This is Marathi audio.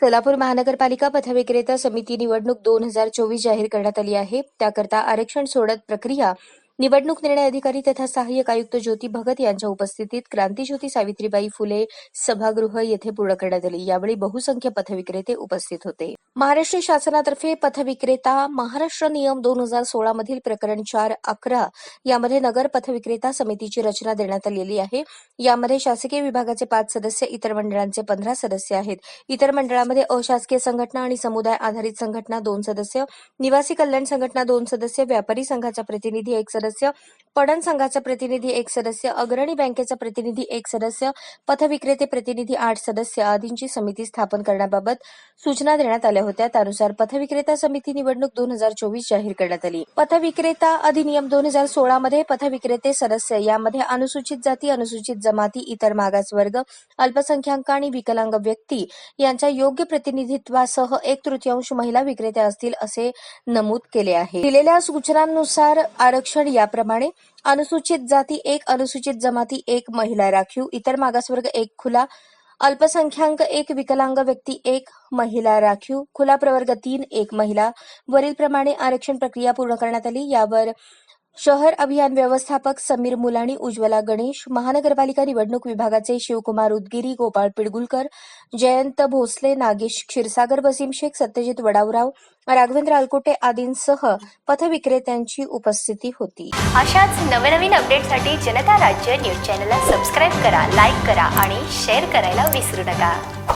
सोलापूर महानगरपालिका पथविक्रेता समिती निवडणूक दोन हजार चोवीस जाहीर करण्यात आली आहे. त्याकरता आरक्षण सोडत प्रक्रिया निवडणूक निर्णय अधिकारी तथा सहाय्यक आयुक्त ज्योती भगत यांच्या उपस्थितीत क्रांतीज्योती सावित्रीबाई फुले सभागृह येथे पूर्ण करण्यात आली. यावेळी बहुसंख्य पथविक्रेते उपस्थित होते. महाराष्ट्र शासनातर्फे पथविक्रेता महाराष्ट्र नियम दोन हजार सोळा मधील प्रकरण चार अकरा यामध्ये नगर पथविक्रेता समितीची रचना देण्यात आलेली आहे. यामध्ये शासकीय विभागाचे पाच सदस्य इतर मंडळांचे पंधरा सदस्य आहेत. इतर मंडळामध्ये अशासकीय संघटना आणि समुदाय आधारित संघटना दोन सदस्य निवासी कल्याण संघटना दोन सदस्य व्यापारी संघाचा प्रतिनिधी एक सदस्य Brasil पणन संघाचा प्रतिनिधी एक सदस्य अग्रणी बँकेचा प्रतिनिधी एक सदस्य पथविक्रेते प्रतिनिधी आठ सदस्य आदींची समिती स्थापन करण्याबाबत सूचना देण्यात आल्या होत्या. त्यानुसार पथविक्रेता समिती निवडणूक दोन हजार चोवीस जाहीर करण्यात आली. पथविक्रेता अधिनियम दोन हजार सोळा मध्ये पथविक्रेते सदस्य यामध्ये अनुसूचित जाती अनुसूचित जमाती इतर मागासवर्ग अल्पसंख्याक आणि विकलांग व्यक्ती यांच्या योग्य प्रतिनिधित्वासह एक तृतीयांश महिला विक्रेत्या असतील असे नमूद केले आहे. दिलेल्या सूचनांनुसार आरक्षण याप्रमाणे अनुसूचित जाती एक अनुसूचित जमाती एक महिला राखीव. इतर मागासवर्ग एक खुला अल्पसंख्याक एक विकलांग व्यक्ती एक महिला राखीव. खुला प्रवर्ग तीन एक महिला. वरील प्रमाणे आरक्षण प्रक्रिया पूर्ण करण्यात आली. यावर शहर अभियान व्यवस्थापक समीर मुलाणी उज्ज्वला गणेश महानगरपालिका निवडणूक विभागाचे शिवकुमार उदगिरी गोपाळ पिडगुलकर जयंत भोसले नागेश क्षीरसागर वसीम शेख सत्यजित वडावराव राघवेंद्र अलकोटे आदींसह पथविक्रेत्यांची उपस्थिती होती. अशाच नवनवीन अपडेटसाठी जनता राज्य न्यूज चॅनलला सबस्क्राईब करा लाईक करा आणि शेअर करायला विसरू नका.